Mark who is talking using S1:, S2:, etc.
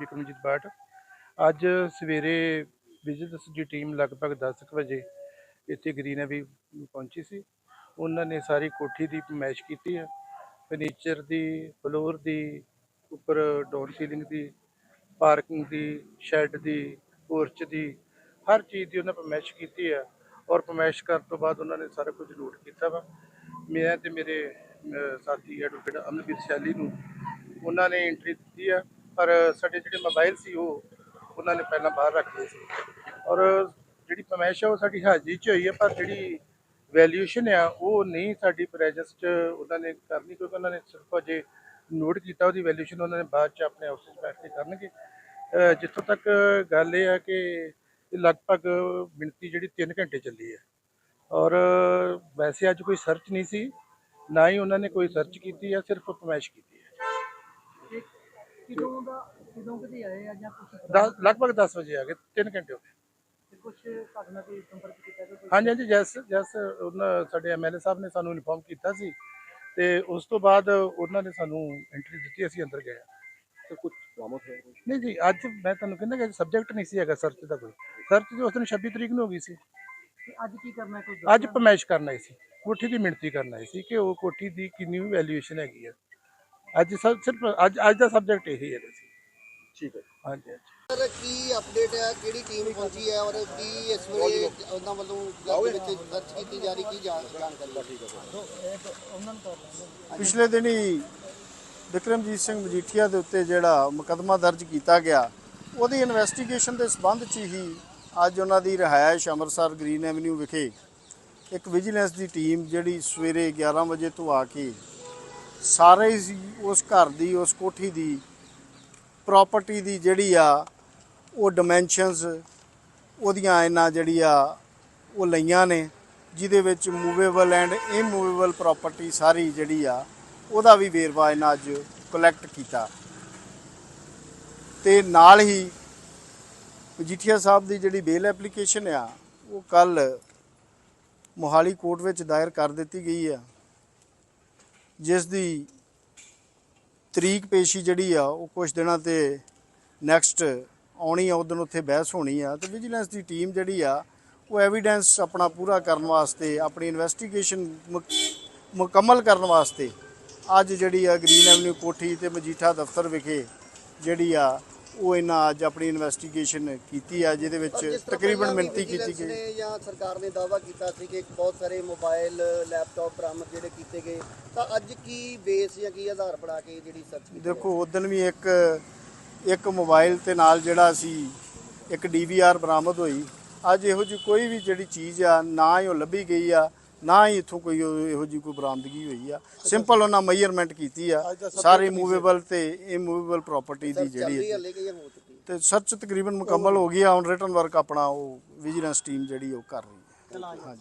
S1: ਬਿਕਰਮਜੀਤ ਬਾਟ। ਅੱਜ ਸਵੇਰੇ ਵਿਜੀਲੈਂਸ ਦੀ ਟੀਮ ਲਗਭਗ 10 ਕੁ ਵਜੇ ਇੱਥੇ ਗ੍ਰੀਨ ਵੀ ਪਹੁੰਚੀ ਸੀ। ਉਹਨਾਂ ਨੇ ਸਾਰੀ ਕੋਠੀ ਦੀ ਮੈਸ਼ ਕੀਤੀ ਹੈ ਫਰਨੀਚਰ ਦੀ ਫਲੋਰ ਦੀ, ਉੱਪਰ ਡੋਰ ਸੀਲਿੰਗ ਦੀ ਪਾਰਕਿੰਗ ਦੀ ਸ਼ੈੱਡ ਦੀ ਪੋਰਚ ਦੀ, ਹਰ ਚੀਜ਼ ਦੀ ਉਹਨਾਂ ਪਰਮੈਸ਼ ਕੀਤੀ ਹੈ ਔਰ ਪਰਮੈਸ਼ ਕਰਨ ਤੋਂ ਬਾਅਦ ਉਹਨਾਂ ਨੇ ਸਾਰਾ ਕੁਝ ਲੂਟ ਕੀਤਾ ਵਾ। ਮੈਂ ਤੇ ਮੇਰੇ ਸਾਥੀ ਐਡਵੋਕੇਟ ਅਮਨਵੀਰ ਸ਼ੈਲੀ ਨੂੰ ਉਹਨਾਂ ਨੇ ਐਂਟਰੀ ਦਿੱਤੀ ਆ। ਪਰ ਸਾਡੇ ਜਿਹੜੇ ਮੋਬਾਈਲ ਸੀ ਉਹ, ਉਹਨਾਂ ਨੇ ਪਹਿਲਾਂ ਬਾਹਰ ਰੱਖ ਲਏ ਸੀ। ਔਰ ਜਿਹੜੀ ਪਰਮੈਸ਼ ਆ, ਉਹ ਸਾਡੀ ਹਾਜ਼ਰੀ 'ਚ ਹੋਈ ਹੈ ਪਰ ਜਿਹੜੀ ਵੈਲਿਊਏਸ਼ਨ ਆ, ਉਹ ਨਹੀਂ ਸਾਡੀ ਪ੍ਰੈਜੈਂਸ 'ਚ ਉਹਨਾਂ ਨੇ ਕਰਨੀ, ਕਿਉਂਕਿ ਉਹਨਾਂ ਨੇ ਸਿਰਫ ਅਜੇ ਨੋਟ ਕੀਤਾ, ਉਹਦੀ ਵੈਲਿਊਏਸ਼ਨ ਉਹਨਾਂ ਨੇ ਬਾਅਦ 'ਚ ਆਪਣੇ ਆਫਿਸ ਬੈਠ ਕੇ ਕਰਨਗੇ। ਜਿੱਥੋਂ ਤੱਕ ਗੱਲ ਇਹ ਆ ਕਿ ਲਗਭਗ ਮਿਣਤੀ ਜਿਹੜੀ 3 ਘੰਟੇ ਚੱਲੀ ਹੈ ਔਰ ਵੈਸੇ ਅੱਜ ਕੋਈ ਸਰਚ ਨਹੀਂ ਸੀ, ਨਾ ਹੀ ਉਹਨਾਂ ਨੇ ਕੋਈ ਸਰਚ ਕੀਤੀ ਹੈ ਸਿਰਫ ਪਰਮੈਸ਼ ਕੀਤੀ
S2: ਕਿਦੋਂ ਦਾ ਕਿਦੋਂ ਕਦੇ ਆਏ ਆ ਜਾਂ ਕੁਝ
S1: ਦਸ ਲਗਭਗ 10 ਵਜੇ ਆ ਗਏ 3 ਘੰਟੇ ਹੋ ਗਏ।
S2: ਕੁਝ ਘਟਨਾ ਕੋਈ ਸੰਪਰਕ ਕੀਤਾ ਕਿ ਕੋਈ?
S1: ਹਾਂਜੀ ਹਾਂਜੀ ਜੈਸ ਜੈਸ ਉਹਨਾਂ ਸਾਡੇ ਐਮਐਲਏ ਸਾਹਿਬ ਨੇ ਸਾਨੂੰ ਇਨਫੋਰਮ ਕੀਤਾ ਸੀ ਤੇ ਉਸ ਤੋਂ ਬਾਅਦ ਉਹਨਾਂ ਨੇ ਸਾਨੂੰ ਐਂਟਰੀ ਦਿੱਤੀ ਅਸੀਂ ਅੰਦਰ ਗਏ
S3: ਤੇ ਕੁਝ ਬਰਾਮਦ ਹੋਇਆ ਕੁਛ?
S1: ਨਹੀਂ ਜੀ ਅੱਜ ਮੈਂ ਤੁਹਾਨੂੰ ਕਹਿੰਦਾ ਕਿ ਸਬਜੈਕਟ ਨਹੀਂ ਸੀ ਹੈਗਾ ਸਰਚ ਦਾ ਕੋਈ। ਸਰਚ ਦੀ ਉਸ ਦਿਨ 26 ਤਰੀਕ ਨੂੰ ਹੋ ਗਈ ਸੀ।
S2: ਤੇ ਅੱਜ ਕੀ ਕਰਨਾ ਹੈ ਕੋਈ
S1: ਅੱਜ ਪਰਮੈਸ਼ ਕਰਨ ਸੀ ਕੋਠੀ ਦੀ ਮਿਣਤੀ ਕਰਨ ਆਈ ਸੀ ਕਿ ਉਹ ਕੋਠੀ ਦੀ ਕਿੰਨੀ ਵੈਲਿਊਏਸ਼ਨ ਹੈਗੀ ਆ। ਅੱਜ ਸਭ ਸਿਰਫ ਅੱਜ ਅੱਜ ਦਾ ਸਬਜੈਕਟ ਇਹੀ ਹੈਗਾ ਸੀ
S3: ਠੀਕ ਹੈ।
S1: ਹਾਂਜੀ
S4: ਸਰ ਕੀ ਅਪਡੇਟ ਹੈ? ਕਿਹੜੀ ਟੀਮ ਪਹੁੰਚੀ ਹੈ? ਔਰ ਕੀ ਇਸ ਵੇਲੇ ਉਹਨਾਂ ਵੱਲੋਂ ਗੱਲ ਦੇ ਵਿੱਚ ਸਰਚ ਕੀਤੀ ਜਾ ਰਹੀ ਕੀ ਜਾਣ- ਜਾਣਕਾਰੀ?
S5: ਪਿਛਲੇ ਦਿਨੀ ਵਿਕਰਮਜੀਤ ਸਿੰਘ ਮਜੀਠੀਆ ਦੇ ਉੱਤੇ ਜਿਹੜਾ ਮੁਕੱਦਮਾ ਦਰਜ ਕੀਤਾ ਗਿਆ ਉਹਦੀ ਇਨਵੈਸਟੀਗੇਸ਼ਨ ਦੇ ਸਬੰਧ 'ਚ ਹੀ ਅੱਜ ਉਹਨਾਂ ਦੀ ਰਿਹਾਇਸ਼ ਅੰਮ੍ਰਿਤਸਰ ਗ੍ਰੀਨ ਐਵਨਿਊ ਵਿਖੇ ਇੱਕ ਵਿਜੀਲੈਂਸ ਦੀ ਟੀਮ ਜਿਹੜੀ ਸਵੇਰੇ 11 ਵਜੇ ਤੋਂ ਆ ਕੇ ਸਾਰੇ ਹੀ ਉਸ ਘਰ ਦੀ, ਉਸ ਕੋਠੀ ਦੀ ਪ੍ਰਾਪਰਟੀ ਦੀ ਜਿਹੜੀ ਆ, ਉਹ ਡਾਈਮੈਂਸ਼ਨਸ ਉਹਦੀਆਂ ਇਹਨਾਂ ਜਿਹੜੀ ਆ ਉਹ ਲਈਆਂ ਨੇ, ਜਿਹਦੇ ਵਿੱਚ ਮੂਵੇਬਲ ਐਂਡ ਇਮੂਵੇਬਲ ਪ੍ਰਾਪਰਟੀ ਸਾਰੀ ਜਿਹੜੀ ਆ, ਉਹਦਾ ਵੀ ਵੇਰਵਾ ਇਹਨਾਂ ਅੱਜ ਕਲੈਕਟ ਕੀਤਾ। ਤੇ ਨਾਲ ਹੀ ਮਜੀਠੀਆ ਸਾਹਿਬ ਦੀ ਜਿਹੜੀ ਬੇਲ ਐਪਲੀਕੇਸ਼ਨ ਆ, ਉਹ ਕੱਲ ਮੋਹਾਲੀ ਕੋਰਟ ਵਿੱਚ ਦਾਇਰ ਕਰ ਦਿੱਤੀ ਗਈ ਆ। ਜਿਸ ਦੀ ਤਰੀਕ ਪੇਸ਼ੀ ਜਿਹੜੀ ਆ, ਉਹ ਕੁਝ ਦਿਨਾਂ ਤੇ ਨੈਕਸਟ ਆਉਣੀ ਆ ਉਦੋਂ ਉੱਥੇ ਬਹਿਸ ਹੋਣੀ ਆ। ਤੇ ਵਿਜੀਲੈਂਸ ਦੀ ਟੀਮ ਜਿਹੜੀ ਆ, ਉਹ ਐਵੀਡੈਂਸ ਆਪਣਾ ਪੂਰਾ ਕਰਨ ਵਾਸਤੇ, ਆਪਣੀ ਇਨਵੈਸਟੀਗੇਸ਼ਨ ਮੁਕੰਮਲ ਕਰਨ ਵਾਸਤੇ ਅੱਜ ਜਿਹੜੀ ਆ ਗ੍ਰੀਨ ਐਵਨਿਊ ਕੋਠੀ ਤੇ ਮਜੀਠਾ ਦਫ਼ਤਰ ਵਿਖੇ ਜਿਹੜੀ ਆ ਉਹ ਇਹਨਾਂ ਅੱਜ ਆਪਣੀ ਇਨਵੈਸਟੀਗੇਸ਼ਨ ਕੀਤੀ ਆ ਜਿਹਦੇ ਵਿੱਚ ਤਕਰੀਬਨ ਮਿਣਤੀ ਕੀਤੀ ਗਈ।
S4: ਨੇ ਜਾਂ ਸਰਕਾਰ ਨੇ ਦਾਅਵਾ ਕੀਤਾ ਸੀ ਕਿ ਬਹੁਤ ਸਾਰੇ ਮੋਬਾਈਲ ਲੈਪਟਾਪ ਬਰਾਮਦ ਜਿਹੜੇ ਕੀਤੇ ਗਏ ਤਾਂ ਅੱਜ ਕੀ ਬੇਸ ਜਾਂ ਕੀ ਆਧਾਰ ਬਣਾ ਕੇ ਜਿਹੜੀ ਸਰਚ ਕੀਤੀ
S5: ਦੇਖੋ ਉਦੋਂ ਵੀ ਇੱਕ ਇੱਕ ਮੋਬਾਈਲ ਤੇ ਨਾਲ ਜਿਹੜਾ ਸੀ ਇੱਕ ਡੀਵੀਆਰ ਬਰਾਮਦ ਹੋਈ। ਅੱਜ ਇਹੋ ਜਿਹੀ ਕੋਈ ਵੀ ਜਿਹੜੀ ਚੀਜ਼ ਆ ਨਾ ਹੀ ਉਹ ਲੱਭੀ ਗਈ ਆ। ਨਾ ਹੀ ਇੱਥੋਂ ਕੋਈ ਉਹ- ਇਹੋ ਜਿਹੀ ਕੋਈ ਬਰਾਮਦਗੀ ਹੋਈ ਆ। ਸਿੰਪਲ ਉਹਨਾਂ ਮੈਜ਼ਰਮੈਂਟ ਕੀਤੀ ਆ। ਸਾਰੇ ਮੂਵੇਬਲ ਤੇ ਇਮੂਵੇਬਲ ਪ੍ਰਾਪਰਟੀ ਦੀ ਜਿਹੜੀ ਹੈ
S4: ਹਲੇ ਕਿ ਜਾਂ ਹੋ ਚੁੱਕੀ
S5: ਤੇ ਸਰਚ ਤਕਰੀਬਨ ਮੁਕੰਮਲ ਹੋ ਗਈ ਆ। ਹੁਣ ਰਿਟਰਨ ਵਰਕ ਆਪਣਾ ਉਹ ਵਿਜੀਲੈਂਸ ਟੀਮ ਜਿਹੜੀ ਉਹ ਕਰ ਰਹੀ ਹੈ।